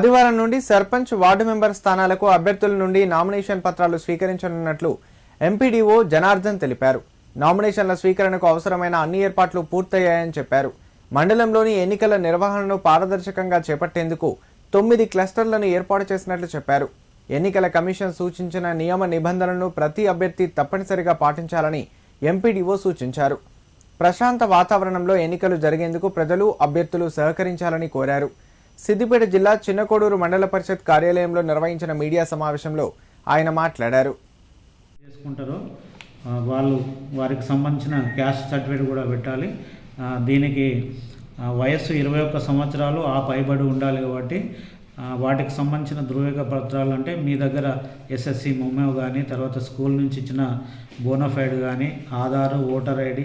ఆదివారం నుండి sarpanch ward member స్థానాలకు అభ్యర్థుల నుండి నామినేషన్ పత్రాలు స్వీకరించనున్నట్లు ఎంపీడీఓ జనార్దన్ తెలిపారు. నామినేషన్ల స్వీకరణకు అవసరమైన అన్ని ఏర్పాట్లు పూర్తయ్యాయని చెప్పారు. మండలంలోని ఎన్నికల నిర్వహణను పారదర్శకంగా చేపట్టేందుకు తొమ్మిది క్లస్టర్లను ఏర్పాటు చేసినట్లు చెప్పారు. ఎన్నికల కమిషన్ సూచించిన నియమ నిబంధనలను ప్రతి అభ్యర్థి తప్పనిసరిగా పాటించాలని ఎంపీడీఓ సూచించారు. ప్రశాంత వాతావరణంలో ఎన్నికలు జరిగేందుకు ప్రజలు అభ్యర్థులు సహకరించాలని కోరారు. సిద్దిపేట జిల్లా చిన్నకోడూరు మండల పరిషత్ కార్యాలయంలో నిర్వహించిన మీడియా సమావేశంలో ఆయన మాట్లాడారు. చేసుకుంటారో వాళ్ళు వారికి సంబంధించిన క్యాస్ట్ సర్టిఫికేట్ కూడా పెట్టాలి. దీనికి వయస్సు ఇరవై ఒక్క సంవత్సరాలు ఆ పైబడి ఉండాలి కాబట్టి వాటికి సంబంధించిన ధృవీక పత్రాలు అంటే మీ దగ్గర ఎస్ఎస్సి మొమెో కానీ తర్వాత స్కూల్ నుంచి ఇచ్చిన బోనఫైడ్ కానీ Aadhaar voter ID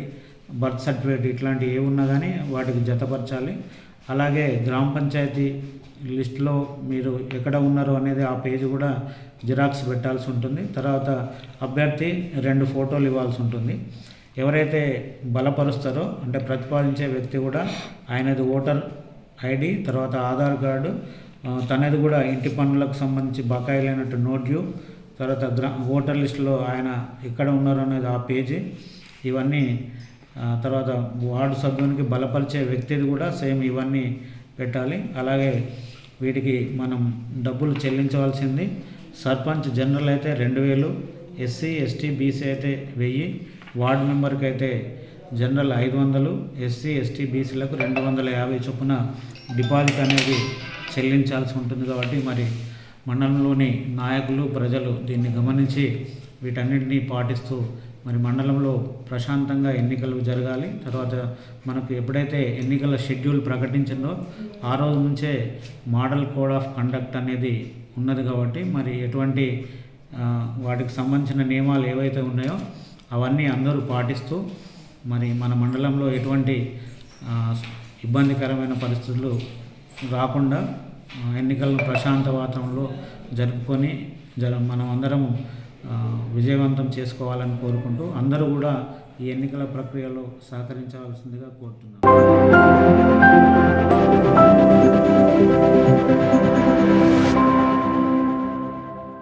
birth certificate ఇట్లాంటివి ఏ ఉన్నా కానీ వాటికి జతపరచాలి. అలాగే గ్రామ పంచాయతీ లిస్టులో మీరు ఎక్కడ ఉన్నారు అనేది ఆ పేజ్ కూడా జిరాక్స్ పెట్టాల్సి ఉంటుంది. తర్వాత అభ్యర్థి రెండు ఫోటోలు ఇవ్వాల్సి ఉంటుంది. ఎవరైతే బలపరుస్తారో అంటే ప్రతిపాదించే వ్యక్తి కూడా ఆయనది ఓటర్ ఐడి తర్వాత ఆధార్ కార్డు తనది కూడా ఇంటి పనులకు సంబంధించి బకాయిలైనట్టు నోట్ డ్యూ తర్వాత గ్రా ఓటర్ లిస్టులో ఆయన ఎక్కడ ఉన్నారో అనేది ఆ పేజీ. ఇవన్నీ తర్వాత వార్డు సభ్యునికి బలపరిచే వ్యక్తిది కూడా సేమ్ ఇవన్నీ పెట్టాలి. అలాగే వీటికి మనం డబ్బులు చెల్లించవలసింది సర్పంచ్ జనరల్ అయితే రెండు వేలు ఎస్సీ ఎస్టీ బీసీ అయితే వెయ్యి వార్డు మెంబర్కి అయితే జనరల్ ఐదు వందలు ఎస్సీ ఎస్టీ బీసీలకు రెండు వందల యాభై చొప్పున డిపాజిట్ అనేది చెల్లించాల్సి ఉంటుంది కాబట్టి మరి మండలంలోని నాయకులు ప్రజలు దీన్ని గమనించి వీటన్నిటినీ పాటిస్తూ మరి మండలంలో ప్రశాంతంగా ఎన్నికలు జరగాలి. తర్వాత మనకు ఎప్పుడైతే ఎన్నికల షెడ్యూల్ ప్రకటించిందో ఆ రోజు నుంచే మోడల్ కోడ్ ఆఫ్ కండక్ట్ అనేది ఉన్నది కాబట్టి మరి ఎటువంటి వాటికి సంబంధించిన నియమాలు ఏవైతే ఉన్నాయో అవన్నీ అందరూ పాటిస్తూ మరి మన మండలంలో ఎటువంటి ఇబ్బందికరమైన పరిస్థితులు రాకుండా ఎన్నికలను ప్రశాంత వాతావరణంలో జరుపుకొని జర మనం అందరము విజయవంతం చేసుకోవాలని కోరుకుంటూ అందరూ కూడా ఈ ఎన్నికల ప్రక్రియలో సహకరించవలసిందిగా కోరుతున్నాను